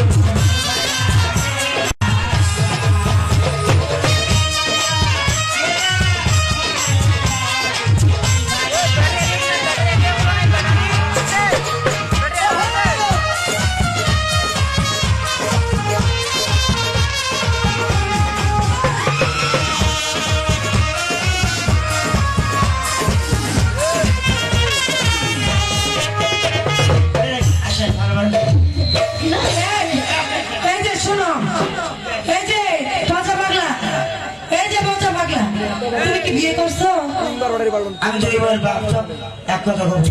আসেন আমি যদি বল বাপ এক কথা বলব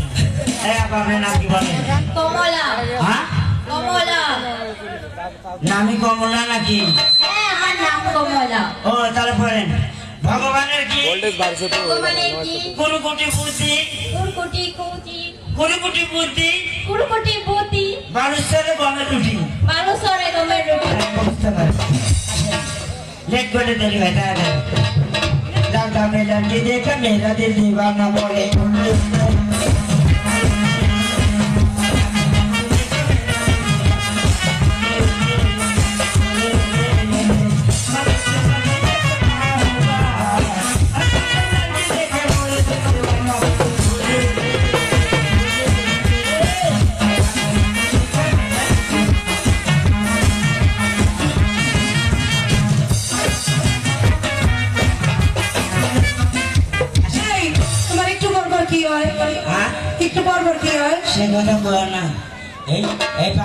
এই আপা, আপনার নাম কি বলেন? কমলা। হ্যাঁ? কমলা। নামি কমলা নাকি? হ্যাঁ আমার নাম কমলা। ও তাহলে পড়েন ভগবানের কি? ভগবানের কি? কোন কোটি বুদ্ধি কুরকুটি কুটি কোন কোটি বুদ্ধি কুরকুটি বুতি মানুষের গমের রুটি। মানুষরে গমের রুটি। পারে করে দেরি হয় তাহলে। দাদা মেলা দেখে মেলা দিল দিবানা বলে এই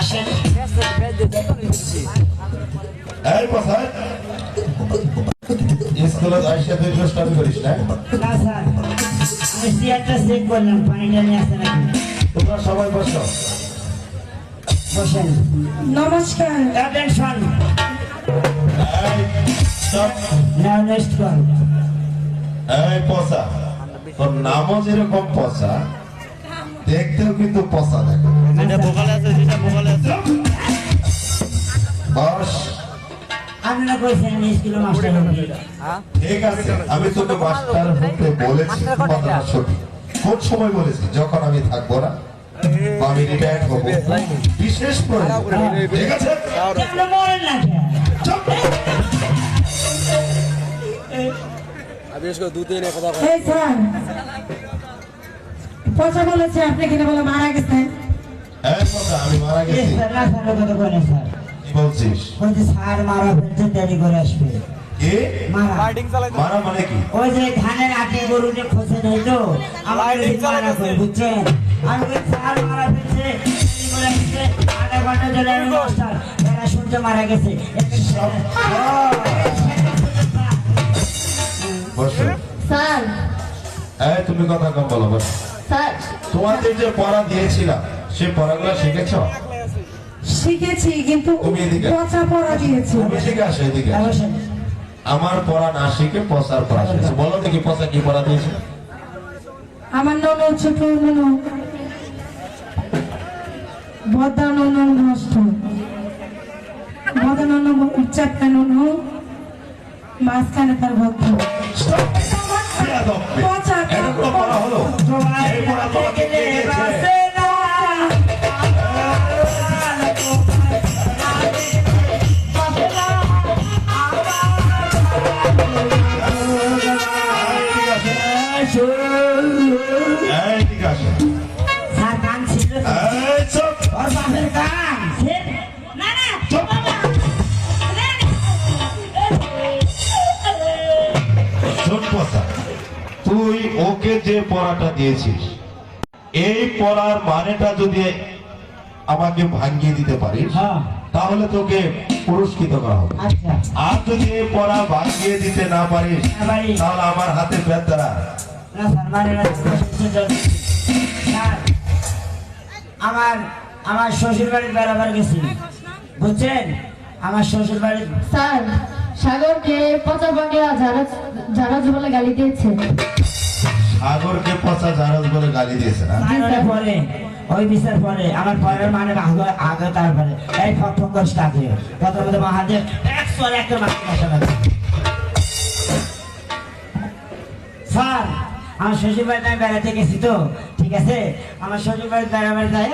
আসেন। এই স্কুলে আইসা তুই দুষ্টামি করিস না? না স্যার। আমি চেক করলাম পানিটা নিয়ে আসে নাকি তোমরা সবাই বসো। বসেন। নমস্কার। অ্যাটেনশন. নাও নেক্সট কল এই পচা তোর নামও যেরকম পচা দেখতেও কিন্তু পচা দেখো। বস। আপনারা কইছেন আমি স্কুলে মাস্টার হব ঠিক আছে আমি তোকে মাস্টার হতে বলেছি কথাটা সঠিক কোন সময় বলেছি? যখন আমি থাকব না আমি রিটায়ার্ড হব। বিশেষ প্রয়োজন। ঠিক আছে? আপনি বলেন না কেন? চুপ। এই স্যার। পচা বলেছে আপনি কিনা বলে মারা গেছেন আমি মারা গেছি। স্যার না স্যার কথা কইনা স্যার। কি বলছিস? বলছে স্যার মারা ফেলছে দেরি করে আসবে। মারা। মারা মানে কি? ওই যে ধানের আটে গরু খসে নেই তো আমার মারা করে বুঝছেন? আমি স্যার মারা ফেলছে দেরি করে আসছে। আধা ঘণ্টা ধরে আমি মাস্টার এরা শুনতে মারা গেছে। স্যার। তুমি কথা কম বলো বসো। স্যার। তোমাদের যে পড়া দিয়েছিলাম সে পড়াগুলো শিখেছ? শিখেছি কিন্তু। পচা পড়া দিয়েছে। তুমি শিখে আসো এদিকে আমার পড়া না শিখে পচার পড়া শিখেছে। বলো দেখি পচা কি পড়া দিয়েছে। আমার ননু ছোট ননু নষ্ট। ননু মাঝখানে তার ভক্ত। পচা তুই ওকে যে পড়াটা দিয়েছিস এই পড়ার মানেটা যদি আমাকে ভাঙিয়ে দিতে পারিস হ্যাঁ। তাহলে তোকে পুরস্কৃত করা হবে। আচ্ছা। আর যদি এই পড়া ভাঙিয়ে দিতে না পারিস পারি। তাহলে আমার হাতে দ্বারা স্যার মানে আমার আমার শ্বশুর বাড়ির বেড়াবার গেছি বুঝছেন? আমার শ্বশুর বাড়ি স্যার সাগরকে পচা যারা যারা বলে গালি দিয়েছে। সাগরকে পচা জাহাজ বলে গালি দিয়েছে না? পরে ওই বিচার পরে আমার পরের মানে আগে আগে তারপরে। এই ফক ফক করে স্টার্ট হয়ে প্রথমত মহাদেব এক সরে একটা মাথা বসা স্যার আমার শ্বশুর বাড়িতে আমি বেড়াতে গেছি তো। ঠিক আছে আমার শ্বশুর বাড়িতে বেড়াবার যায়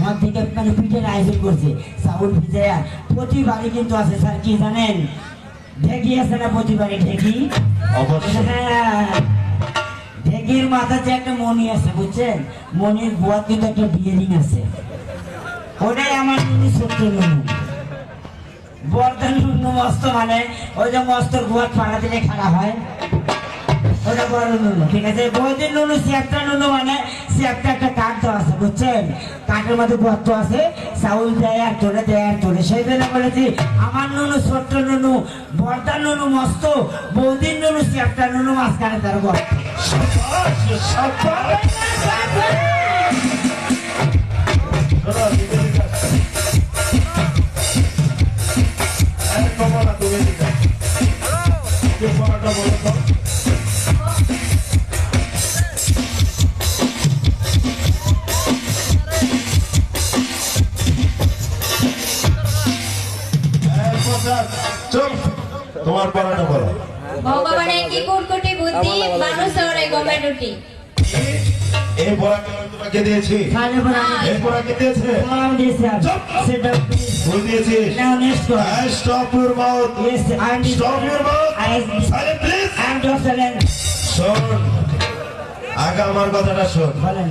মদ থেকে মানে পিঠের আয়োজন করছে চাউল ভিজে প্রতিবারই কিন্তু আছে স্যার কি জানেন? ঢেকি আছে না প্রতিবারই ঢেকি? অবশ্যই। হ্যাঁ ঢেকির মাথাতে একটা মণি আছে বুঝছেন? মণির বুয়ার কিন্তু একটা বিয়েরিং আছে। ওটাই আমার নুনু ছোট্ট নুনু বর্ধন মস্ত মানে ওই যে মস্তর বুয়ার ফাড়া দিলে খারাপ হয়। ঠিক আছে? বৌদির নুনু মানে একটা কাঠ আছে বুঝছেন? কাঠের মধ্যে গর্ত আছে চাউল দেয় আর দেয় আর সেই জন্য বলেছি আমার নুনু ছোট্ট নুনু বর্দার নুনু মস্ত বৌদির নুনু সিয়াকটা নুনু মাঝখানে তার শোনো, দিদি দিদি আসছে। এই কমলা, কি কুটকুটি বুদ্ধি মানুষ ওরে গমের রুটি এই আমি তোমাকে দিয়েছি। খালে পরে আমি এই পড়াকে দিয়েছে। সালাম দিয়েছিলাম চুপ। সেটা ভুল দিয়েছিস now next one I stop your mouth. yes I'm Stop your mouth. I Silent, please. I'm just silent শোন। আগে আমার কথাটা শোন। বলেন।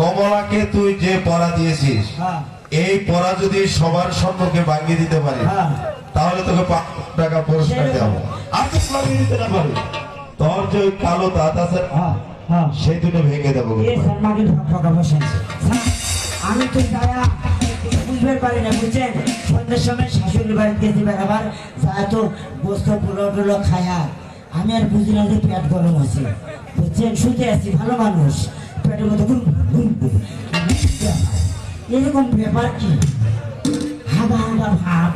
কমলাকে তুই যে পড়া দিয়েছিস হ্যাঁ। এই পড়া যদি সবার সম্মুখে ভাঙিয়ে দিতে পারি হ্যাঁ। তাহলে তোকে পাঁচ টাকা পুরস্কার দেবো আর দিতে না পারি। তোর যে কালো দাঁত আছে হ্যাঁ হ্যাঁ। সেই দুটো ভেঙে দেবো আমি তো দায়া বুঝতে পারি না বুঝছেন? সন্ধ্যের সময় শাশুড়ি বাড়িতে গেছি বেড়াবার যা তো গোস্ত পুলো টুলো খায়া। আমি আর বুঝি না যে পেট গরম আছে। বুঝছেন? শুতে আছি ভালো মানুষ। পেটের মধ্যে গুম গুম গুম। এরকম ব্যাপার কি? হাবা হাবা ভাব।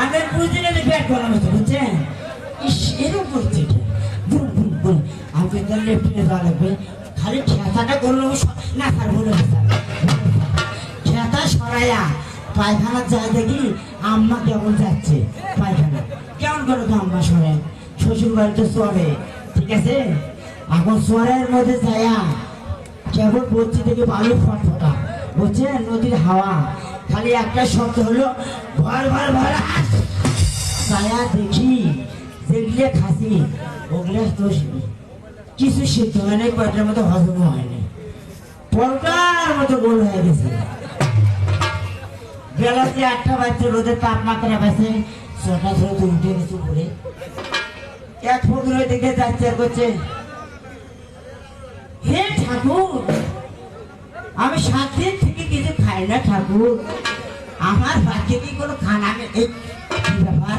আমি আর বুঝি না যে পেট গরম আছে বুঝছেন? এরকম করছে কি? আমি তো লেফটিনে যাওয়া লাগবে। খালি ঠেকাটা করল না স্যার বলে স্যার সরাইয়া পায়খানা যায় দেখি আম্মা কেমন যাচ্ছে পায়খানা। কেমন করে তো আম্মা সরে শ্বশুর বাড়িতে চলে ঠিক আছে? এখন চরের মধ্যে যায়া কেবল বলছি থেকে বালু ফটফটা বুঝছেন? নদীর হাওয়া। খালি একটা শব্দ হলো, ভর ভর ভর দেখি যেগুলো খাসি ওগুলো তো কিছু সিদ্ধ হয় নাই, কয়টার মতো হজম হয়নি পরোটার মতো গোল হয়ে গেছে। বেলাতে আটটা বাজছে, রোদের তাপমাত্রা বাজছে ছটা তো উঠে গেছে উপরে। এক ফকির দিকে যাচ্ছে করছে হে ঠাকুর, আমি সাত দিন থেকে কিছু খাই না ঠাকুর। আমার বাচ্চা কি কোনো খানা এই ব্যাপার।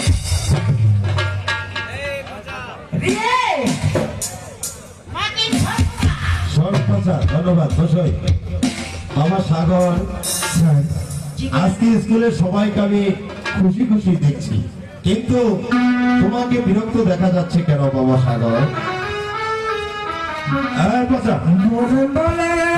ধন্যবাদ বসই আমার সাগর আজকে স্কুলের সবাইকে আমি খুশি খুশি দেখছি। কিন্তু তোমাকে বিরক্ত দেখা যাচ্ছে কেন বাবা সাগর? বলে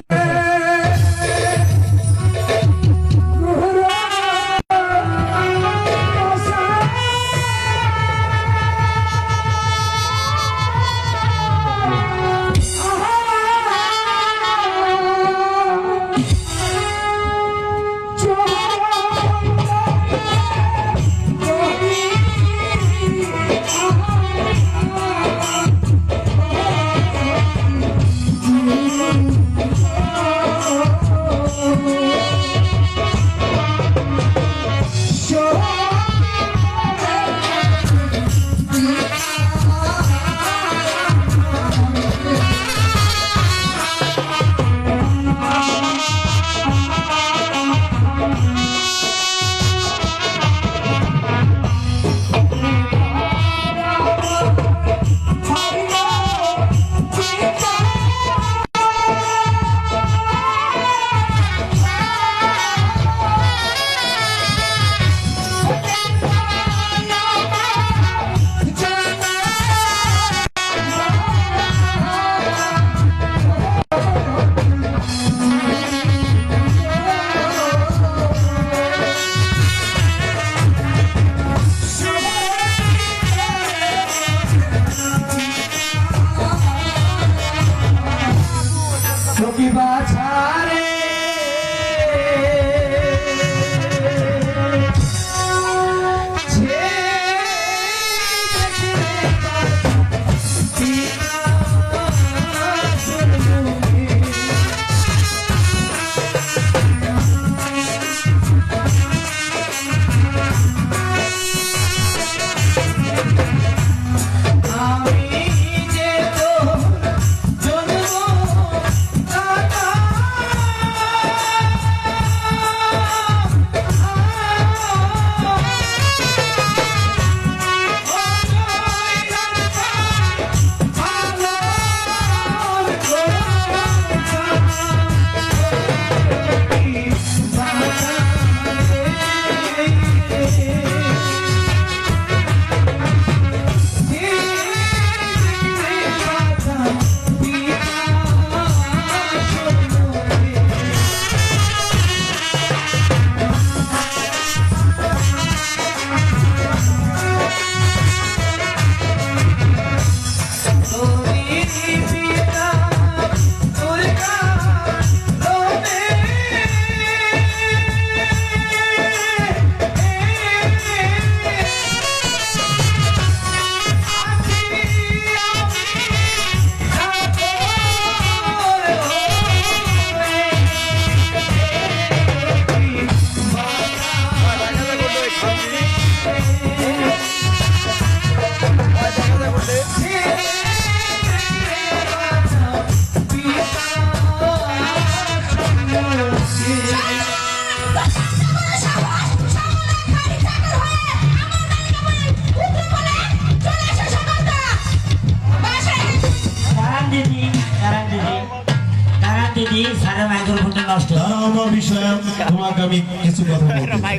সারা মাইক্রোফোনটা নষ্ট। দাঁড়াও আমার বিষয়ে তোমাকে আমি কিছু কথা বলতে চাই।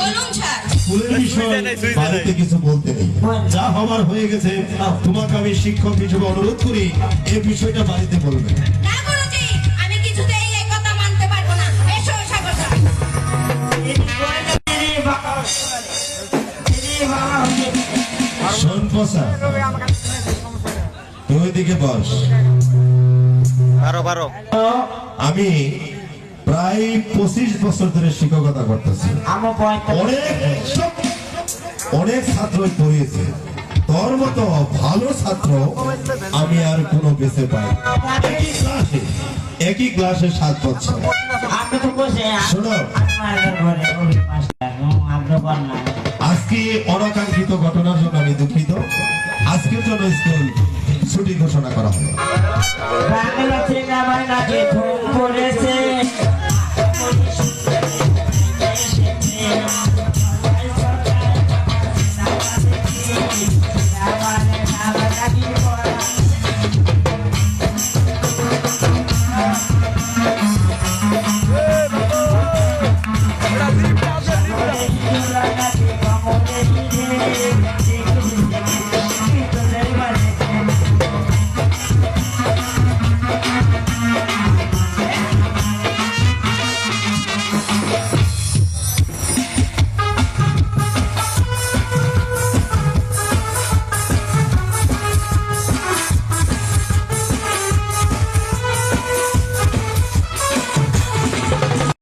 বলুন স্যার। স্কুলের বিষয়ে বাড়িতে কিছু বলতে নেই। যা হবার হয়ে গেছে তোমাকে আমি শিক্ষক হিসেবে অনুরোধ করি এই বিষয়টা বাড়িতে বলবে। না গুরুজি আমি কিছুতেই এই কথা মানতে পারব না। এসো সাগর স্যার। দিদি বাবা দিদি বাবা শোন তুই বস। আমি প্রায় পঁচিশ বছর ধরে শিক্ষকতা করতেছি। অনেক অনেক ছাত্রই পড়িয়েছে। তোর মতো ভালো ছাত্র আমি আর কোনো বেঁচে পাই একই ক্লাসে একই ক্লাসে সাত বছর। আপনি তো বসে শোনো। আমার ঘরে ওই পাঁচটা আপনি বল না। আজকে অনাকাঙ্ক্ষিত ঘটনার জন্য আমি দুঃখিত। আজকের জন্য স্কুল ছুটি ঘোষণা করা হলো। বাংলা সিনেমায় নাকি ধুম পড়েছে